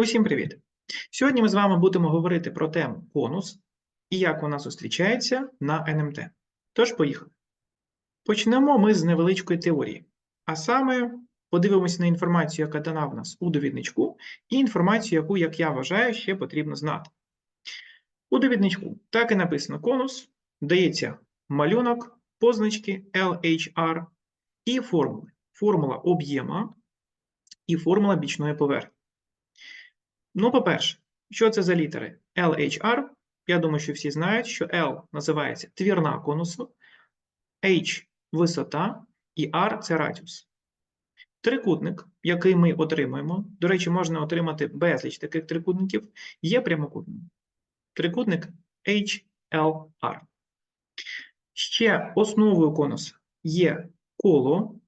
Усім привіт! Сьогодні ми з вами будемо говорити про тему конус і як вона зустрічається на НМТ. Тож, поїхали. Почнемо ми з невеличкої теорії, а саме подивимося на інформацію, яка дана в нас у довідничку, і інформацію, яку, як я вважаю, ще потрібно знати. У довідничку так і написано конус, дається малюнок, позначки LHR і формули. Формула об'єма і формула бічної поверхні. Ну, по-перше, що це за літери? LHR. Я думаю, що всі знають, що L називається твірна конусу, H висота і R це радіус. Трикутник, який ми отримуємо, до речі, можна отримати безліч таких трикутників, є прямокутним. Трикутник HLR. Ще основою конуса є коло,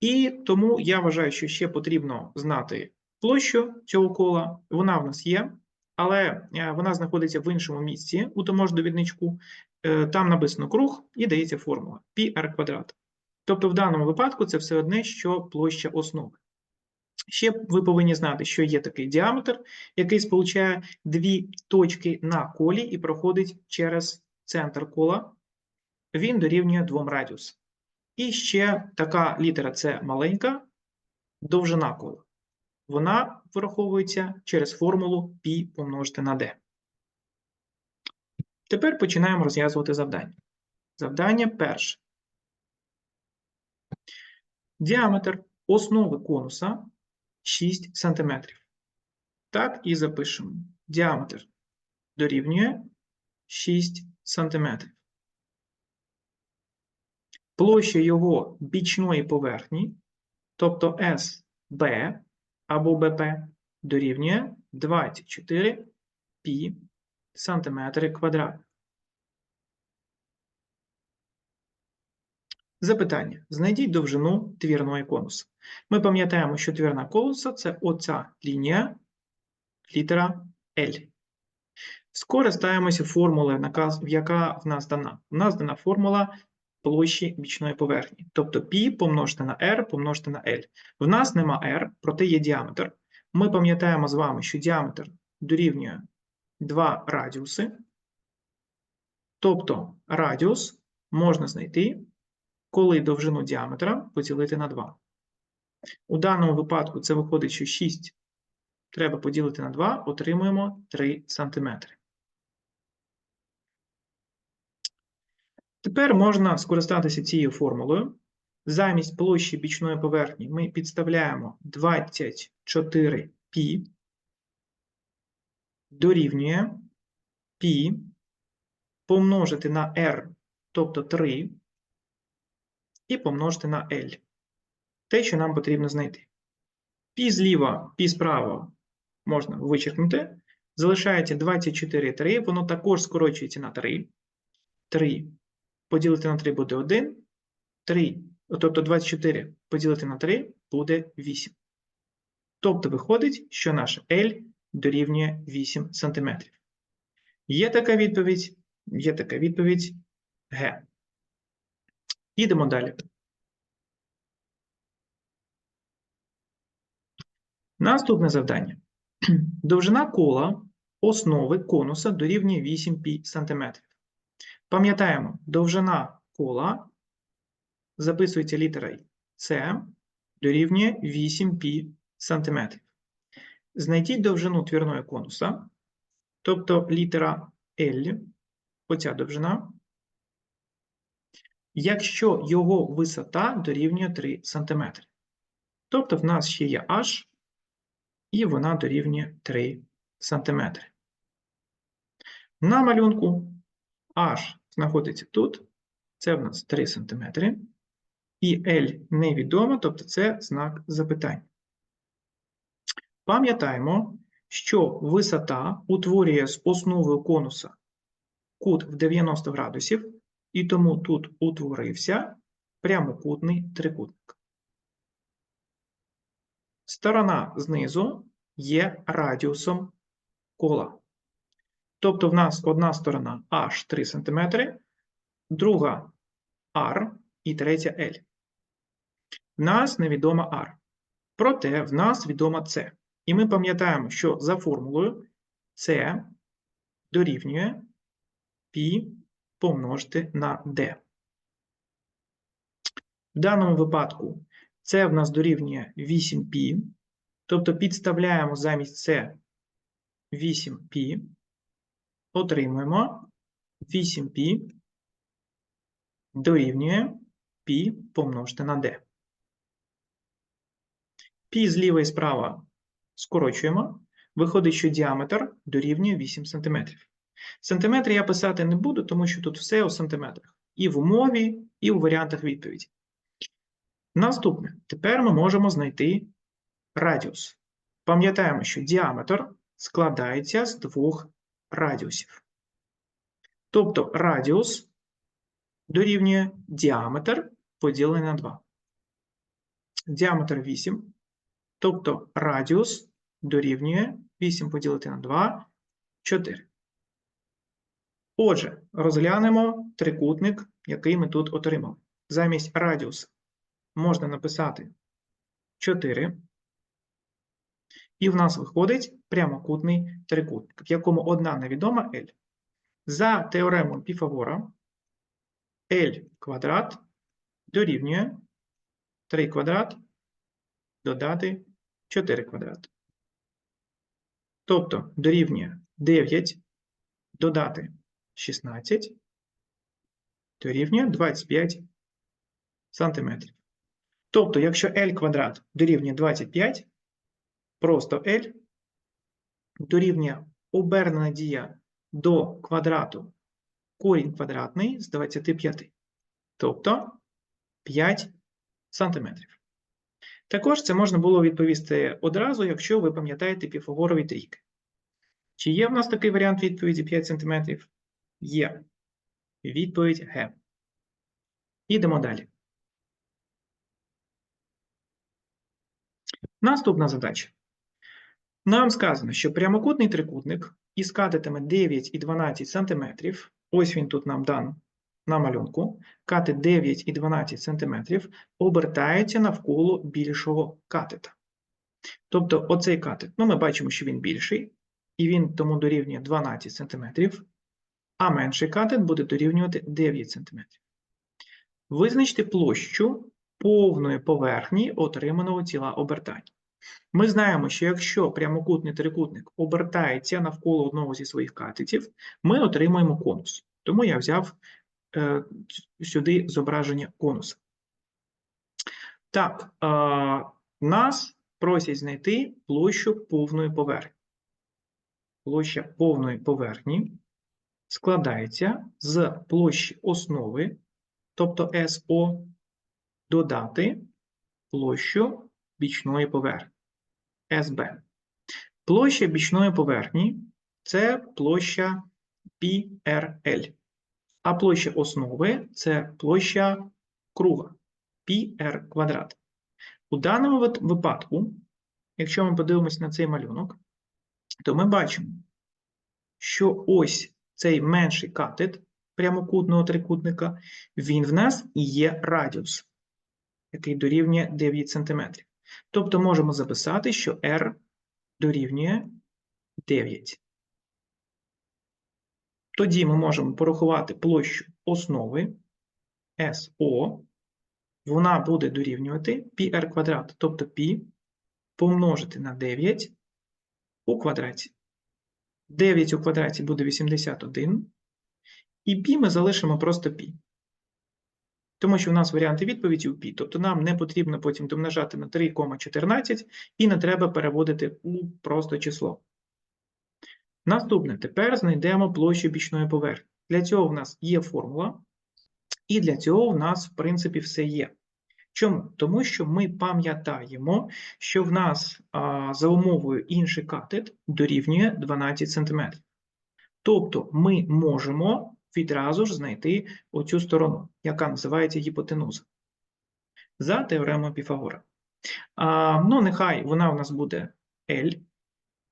і тому я вважаю, що ще потрібно знати площу цього кола. Вона в нас є, але е, вона знаходиться в іншому місці у тому ж довідничку. Е, Там написано круг і дається формула πr квадрат. Тобто, в даному випадку це все одне, що площа основи. Ще ви повинні знати, що є такий діаметр, який сполучає дві точки на колі і проходить через центр кола. Він дорівнює двом радіусам. І ще така літера С маленька, довжина кола. Вона вираховується через формулу π помножити на d. Тепер починаємо розв'язувати завдання. Завдання перше. Діаметр основи конуса 6 см. Так і запишемо. Діаметр дорівнює 6 см. Площа його бічної поверхні, тобто SB або БП, дорівнює 24 π сантиметри квадратних. Запитання. Знайдіть довжину твірної конуса. Ми пам'ятаємо, що твірна конуса – це оця лінія, літера L. Скористаємося формулою, яка в нас дана. У нас дана формула площі бічної поверхні. Тобто π помножити на r помножити на L. В нас нема r, проте є діаметр. Ми пам'ятаємо з вами, що діаметр дорівнює 2 радіуси. Тобто радіус можна знайти, коли довжину діаметра поділити на 2. У даному випадку це виходить, що 6 треба поділити на 2, отримуємо 3 см. Тепер можна скористатися цією формулою. Замість площі бічної поверхні ми підставляємо 24 π дорівнює π помножити на r, тобто 3, і помножити на L. Те, що нам потрібно знайти. Пі зліва, пі справа можна вичеркнути. Залишається 24 3, воно також скорочується на 3. 3 поділити на 3 буде 1. 3, тобто 24 поділити на 3 буде 8. Тобто виходить, що наш L дорівнює 8 см. Є така відповідь, є така відповідь Г. Ідемо далі. Наступне завдання. Довжина кола основи конуса дорівнює 8 см. Пам'ятаємо, довжина кола записується літерою С дорівнює 8 π см. Знайдіть довжину твірної конуса, тобто літера L, оця довжина, якщо його висота дорівнює 3 см. Тобто в нас ще є H, і вона дорівнює 3 см. На малюнку H знаходиться тут, це в нас 3 см, і L невідомо, тобто це знак запитання. Пам'ятаємо, що висота утворює з основою конуса кут в 90 градусів, і тому тут утворився прямокутний трикутник. Сторона знизу є радіусом кола. Тобто в нас одна сторона h 3 см, друга r і третя L. В нас невідома r. Проте в нас відома C. І ми пам'ятаємо, що за формулою С дорівнює π помножити на d. В даному випадку це в нас дорівнює 8π, тобто підставляємо замість це 8π, отримуємо 8π дорівнює π помножити на d. Пі зліва і справа скорочуємо. Виходить, що діаметр дорівнює 8 см. Сантиметри я писати не буду, тому що тут все у сантиметрах. І в умові, і у варіантах відповіді. Наступне. Тепер ми можемо знайти радіус. Пам'ятаємо, що діаметр складається з двох радіусів. Тобто радіус дорівнює діаметр поділений на 2. Діаметр 8. Тобто радіус дорівнює 8 поділити на 2 4. Отже, розглянемо трикутник, який ми тут отримали. Замість радіуса можна написати 4. І в нас виходить прямокутний трикутник, в якому одна невідома L. За теоремою Піфагора L квадрат дорівнює 3 квадрат додати 4 квадрат. Тобто дорівнює 9 додати 16 дорівнює 25 сантиметрів. Тобто, якщо L квадрат дорівнює 25, просто L дорівнює обернена дія до квадрату корінь квадратний з 25, тобто 5 сантиметрів. Також це можна було відповісти одразу, якщо ви пам'ятаєте піфагорові трійки. Чи є в нас такий варіант відповіді 5 см? Є. Відповідь Г. Ідемо далі. Наступна задача. Нам сказано, що прямокутний трикутник із катетами 9 і 12 см, ось він тут нам дан на малюнку, катет 9 і 12 см обертається навколо більшого катета. Тобто оцей катет, ну ми бачимо, що він більший, і він тому дорівнює 12 см, а менший катет буде дорівнювати 9 см. Визначте площу повної поверхні отриманого тіла обертання. Ми знаємо, що якщо прямокутний трикутник обертається навколо одного зі своїх катетів, ми отримуємо конус. Тому я взяв е, сюди зображення конуса. Так, е, нас просять знайти площу повної поверхні. Площа повної поверхні складається з площі основи, тобто СО, додати площу бічної поверхні СБ. Площа бічної поверхні це площа PRL, а площа основи це площа круга πr квадрат. У даному випадку, якщо ми подивимося на цей малюнок, то ми бачимо, що ось цей менший катет прямокутного трикутника, він в нас і є радіус, який дорівнює 9 см. Тобто можемо записати, що r дорівнює 9. Тоді ми можемо порахувати площу основи SO, вона буде дорівнювати πr квадрат, тобто π помножити на 9 у квадраті. 9 у квадраті буде 81, і π ми залишимо просто π. Тому що у нас варіанти відповіді у π, тобто нам не потрібно потім домножати на 3,14 і не треба переводити у просто число. Наступне, тепер знайдемо площу бічної поверхні. Для цього в нас є формула, і для цього в нас, в принципі, все є. Чому? Тому що ми пам'ятаємо, що в нас а, за умовою інший катет дорівнює 12 см. Тобто ми можемо відразу ж знайти оцю сторону, яка називається гіпотенуза. За теоремою Піфагора. А, Ну, нехай вона у нас буде L,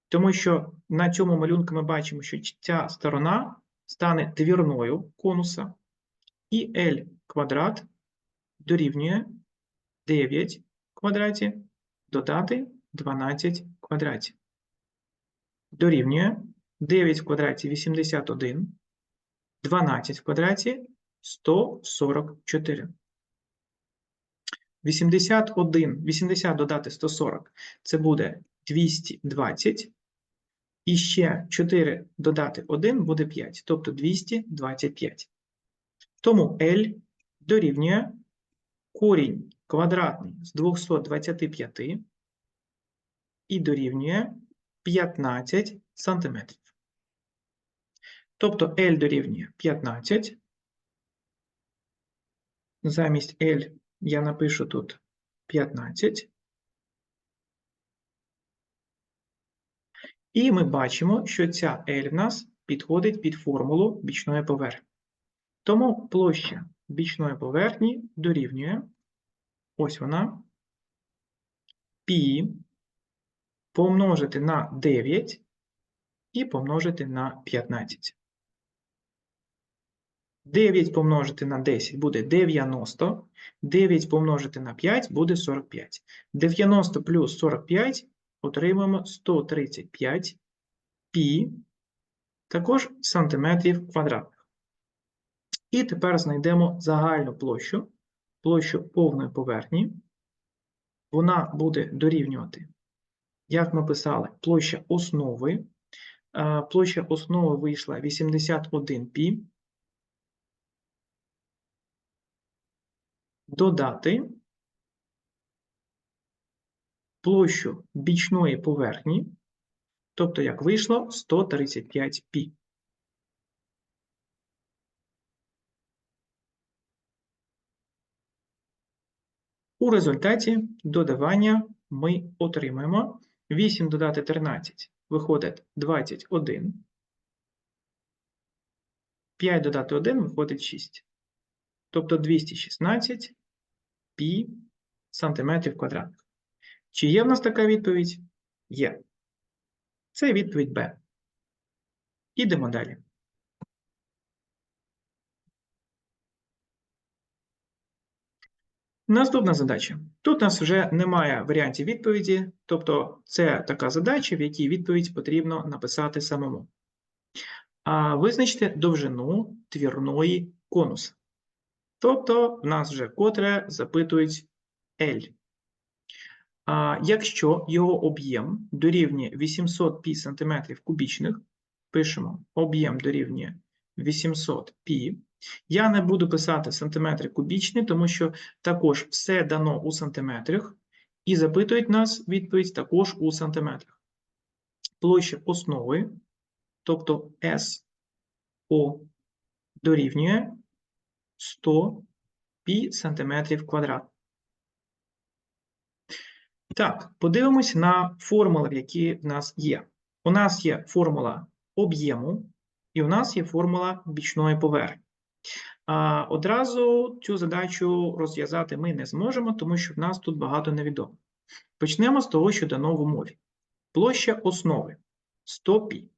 тому що на цьому малюнку ми бачимо, що ця сторона стане двірною конуса, і L квадрат дорівнює 9 квадраті додати 12 в квадраті. квадраті дорівнює 9 в квадраті 81, 12 в квадраті 144. 81, 80 додати 140 це буде 220. І ще 4 додати 1 буде 5, тобто 225. Тому L дорівнює корінь квадратний з 225 і дорівнює 15 сантиметрів. Тобто L дорівнює 15. Замість L я напишу тут 15. І ми бачимо, що ця L в нас підходить під формулу бічної поверхні. Тому площа бічної поверхні дорівнює, ось вона, π помножити на 9 і помножити на 15. 9 помножити на 10 буде 90, 9 помножити на 5 буде 45. 90 плюс 45 отримаємо 135 пі, також сантиметрів квадратних. І тепер знайдемо загальну площу, площу повної поверхні. Вона буде дорівнювати, як ми писали, площа основи. Е, Площа основи вийшла 81 пі. Додати площу бічної поверхні, тобто, як вийшло, 135 пі. У результаті додавання ми отримаємо 8 додати 13 виходить 21. 5 додати 1 виходить 6. Тобто 216 пі сантиметрів квадратних. Чи є в нас така відповідь? Є. Це відповідь Б. Ідемо далі. Наступна задача. Тут у нас вже немає варіантів відповіді, тобто це така задача, в якій відповідь потрібно написати самому. А Визначте довжину твірної конуса. Тобто, в нас вже котре запитують L. А Якщо його об'єм дорівнює 800 пі см кубічних, пишемо об'єм дорівнює 800 пі, я не буду писати сантиметри кубічні, тому що також все дано у сантиметрах, і запитують нас відповідь також у сантиметрах. Площа основи, тобто СО дорівнює 100 пі сантиметрів квадрат. Так, подивимось на формули, які в нас є. У нас є формула об'єму, і у нас є формула бічної поверхні. А Одразу цю задачу розв'язати ми не зможемо, тому що в нас тут багато невідомих. Почнемо з того, що дано в умові. Площа основи 100 пі.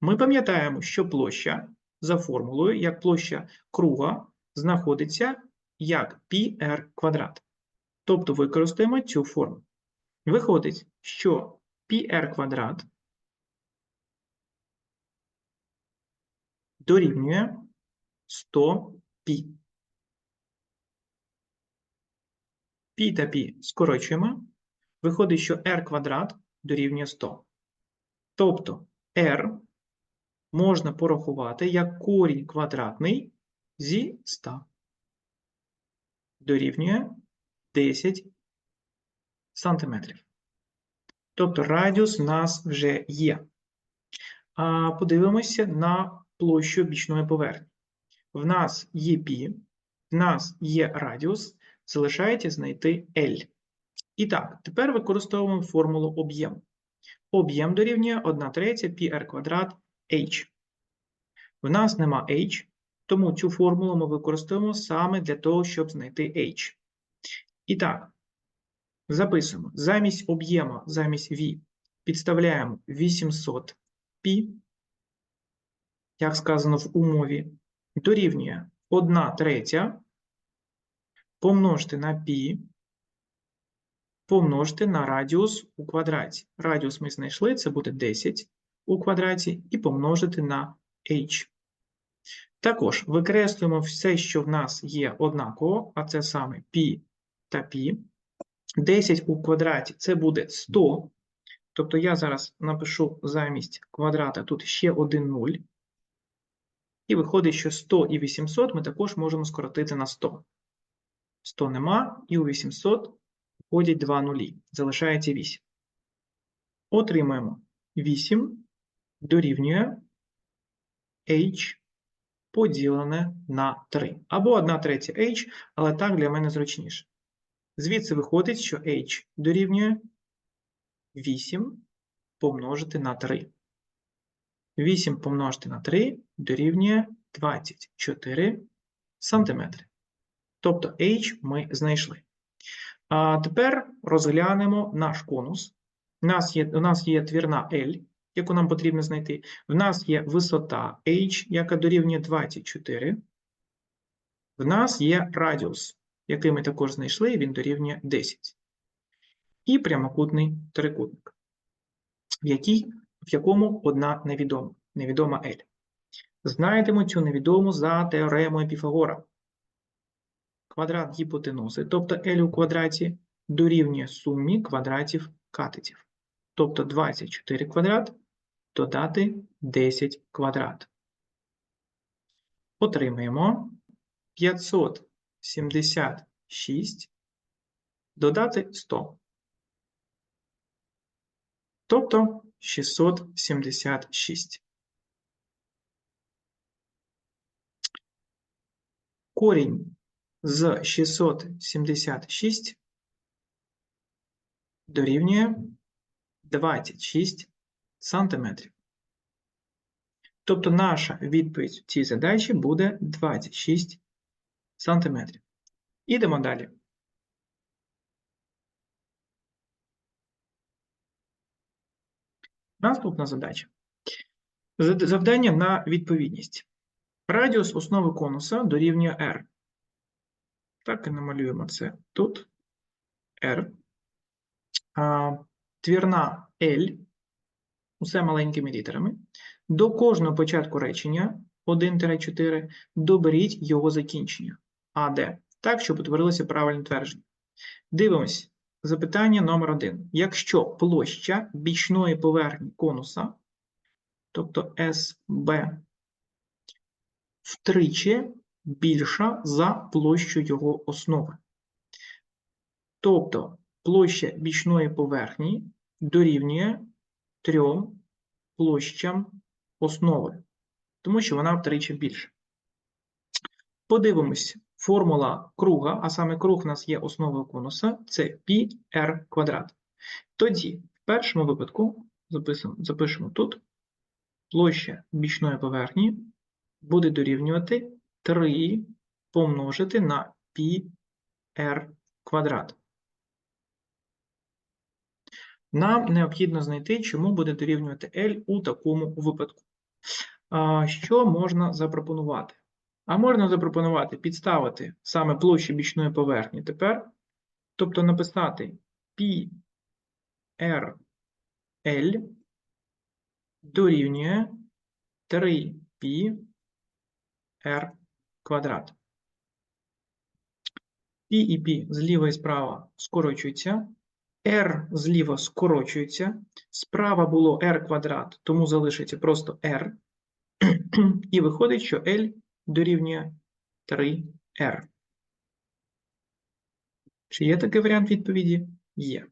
Ми пам'ятаємо, що площа за формулою, як площа круга, знаходиться як πr квадрат. Тобто використаємо цю формулу. Виходить, що πr квадрат дорівнює 100 пі. Пі та пі скорочуємо. Виходить, що r квадрат дорівнює 100. Тобто r можна порахувати як корінь квадратний зі 100. Дорівнює 10 сантиметрів. Тобто радіус у нас вже є. А Подивимося на площу бічної поверхні в нас є π, в нас є радіус, залишається знайти L. І так, тепер використовуємо формулу об'єму. Об'єм дорівнює 1 третя πr квадрат h. В нас нема h, тому цю формулу ми використовуємо саме для того, щоб знайти h. І так, записуємо. Замість об'єму, замість V підставляємо 800 π, як сказано в умові дорівнює 1 третя помножити на π помножити на радіус у квадраті. Радіус ми знайшли, це буде 10 у квадраті, і помножити на h. Також викреслюємо все, що в нас є однаково, а це саме π та π. 10 у квадраті це буде 100. Тобто я зараз напишу замість квадрата тут ще один 0. І виходить, що 100 і 800 ми також можемо скоротити на 100. 100 нема, і у 800 входять два нулі. Залишається 8. Отримаємо 8 дорівнює h поділене на 3. Або 1 третя h, але так для мене зручніше. Звідси виходить, що h дорівнює 8 помножити на 3. 8 помножити на 3 дорівнює 24 см. Тобто h ми знайшли. А тепер розглянемо наш конус. У нас є, у нас є твірна L, яку нам потрібно знайти. В нас є висота h, яка дорівнює 24. В нас є радіус, який ми також знайшли, він дорівнює 10. І прямокутний трикутник, в, якій, в якому одна невідома, невідома L. Знайдемо цю невідому за теоремою Піфагора. Квадрат гіпотенузи, тобто L у квадраті, дорівнює сумі квадратів катетів. Тобто 24 квадрат додати 10 квадрат. Отримаємо 576 додати 100. Тобто 676. Корінь з 676 дорівнює 26 сантиметрів. Тобто наша відповідь в цій задачі буде 26 сантиметрів. Ідемо далі. Наступна задача. Завдання на відповідність. Радіус основи конуса дорівнює r. Так і намалюємо це тут. R. Твірна L. Усе маленькими літерами. До кожного початку речення 1-4 доберіть його закінчення АД. Так, щоб утворилося правильне твердження. Дивимось. Запитання номер 1. Якщо площа бічної поверхні конуса, тобто СБ, втричі більша за площу його основи. Тобто площа бічної поверхні дорівнює трьом площам основи, тому що вона втричі більша. Подивимось, формула круга, а саме круг у нас є основою конуса, це πr квадрат. Тоді, в першому випадку, записуємо, запишемо тут, площа бічної поверхні буде дорівнювати 3 помножити на πr квадрат. Нам необхідно знайти, чому буде дорівнювати L у такому випадку. Що можна запропонувати? А можна запропонувати підставити саме площу бічної поверхні тепер, тобто написати πr L дорівнює 3π r квадрат. Пі і пі зліва і справа скорочуються. R зліва скорочується. Справа було r квадрат, тому залишиться просто r. І виходить, що L дорівнює 3r. Чи є такий варіант відповіді? Є.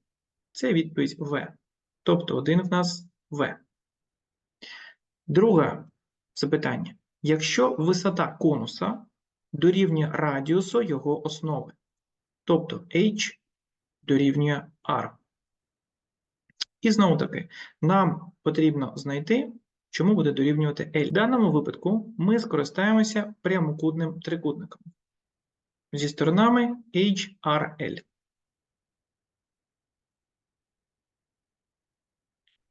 Це відповідь В. Тобто один в нас В. Друге запитання. Якщо висота конуса дорівнює радіусу його основи, тобто h дорівнює r. І знову таки, нам потрібно знайти, чому буде дорівнювати L. В даному випадку ми скористаємося прямокутним трикутником зі сторонами HRL.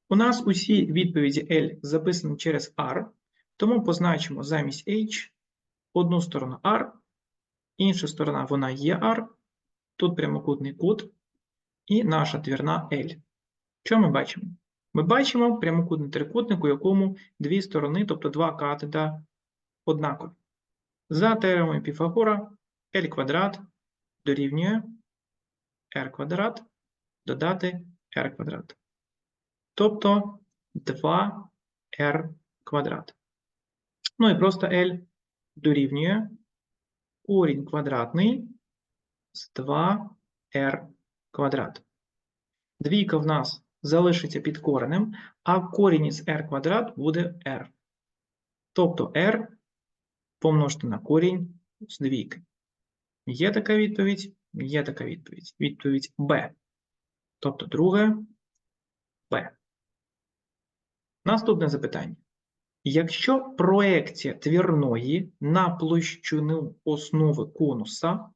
У нас усі відповіді L записані через R, тому позначимо замість H одну сторону R, інша сторона вона є R, тут прямокутний кут, і наша твірна L. Що ми бачимо? Ми бачимо прямокутний трикутник, у якому дві сторони, тобто два катета, однакові. За теоремою Піфагора L квадрат дорівнює r квадрат додати r квадрат. Тобто 2r квадрат. Ну і просто L дорівнює корінь квадратний з 2r квадрат. Двійка в нас залишиться під коренем, а корінь із r квадрат буде r. Тобто r помножити на корінь з двійки. Є така відповідь? Є така відповідь. Відповідь B. Тобто друге B. Наступне запитання. Якщо проекція твірної на площину основи конуса,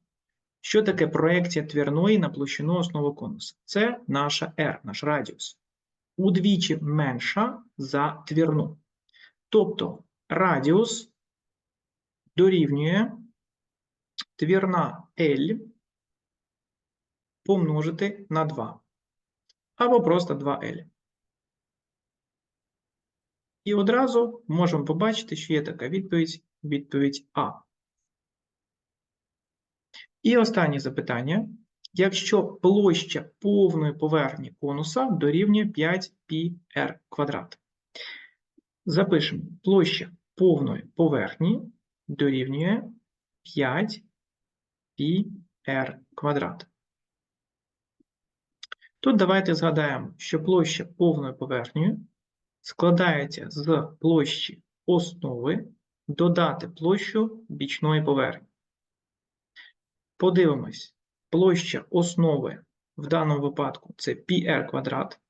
що таке проекція твірної на площину основи конуса? Це наша R, наш радіус. Удвічі менша за твірну. Тобто радіус дорівнює твірна L помножити на 2. Або просто 2L. І одразу можемо побачити, що є така відповідь, відповідь А. І останнє запитання. Якщо площа повної поверхні конуса дорівнює 5πr квадрат. Запишемо, площа повної поверхні дорівнює 5πr квадрат. Тут давайте згадаємо, що площа повної поверхні складається з площі основи додати площу бічної поверхні. Подивимось, площа основи в даному випадку це πr квадрат.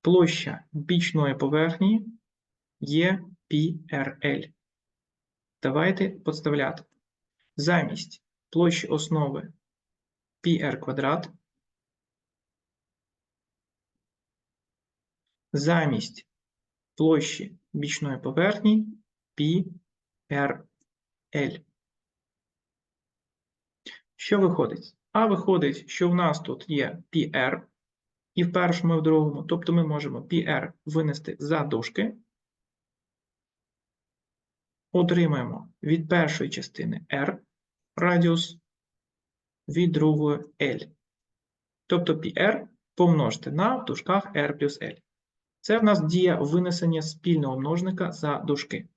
Площа бічної поверхні є PRL. Давайте подставляти. Замість площі основи PR квадрат. Замість площі бічної поверхні PRL. Що виходить? А виходить, що в нас тут є PR і в першому, і в другому, тобто ми можемо PR винести за дужки. Отримаємо від першої частини R радіус, від другої L. Тобто PR помножити на в дужках R плюс L. Це в нас дія винесення спільного множника за дужки.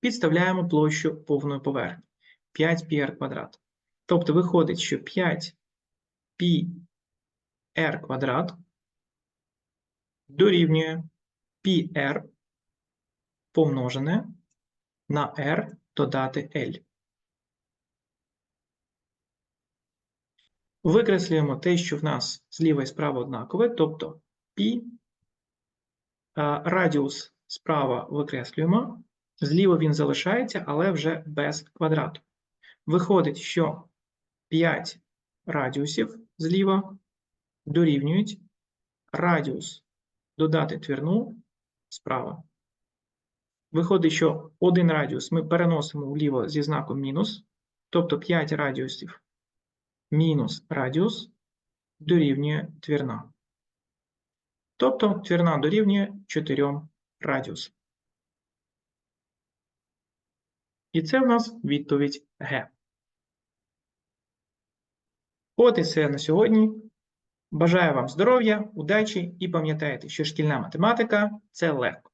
Підставляємо площу повної поверхні 5πr квадрат. Тобто виходить, що 5πr квадрат дорівнює πr помножене на r додати L. Викреслюємо те, що в нас зліва і справа однакове, тобто π радіус справа викреслюємо, зліва він залишається, але вже без квадрату. Виходить, що 5 радіусів зліва дорівнюють радіус додати твірну справа. Виходить, що один радіус ми переносимо вліво зі знаком мінус, тобто 5 радіусів мінус радіус дорівнює твірна. Тобто твірна дорівнює 4 радіусам. І це в нас відповідь Г. От і все на сьогодні. Бажаю вам здоров'я, удачі і пам'ятайте, що шкільна математика це легко.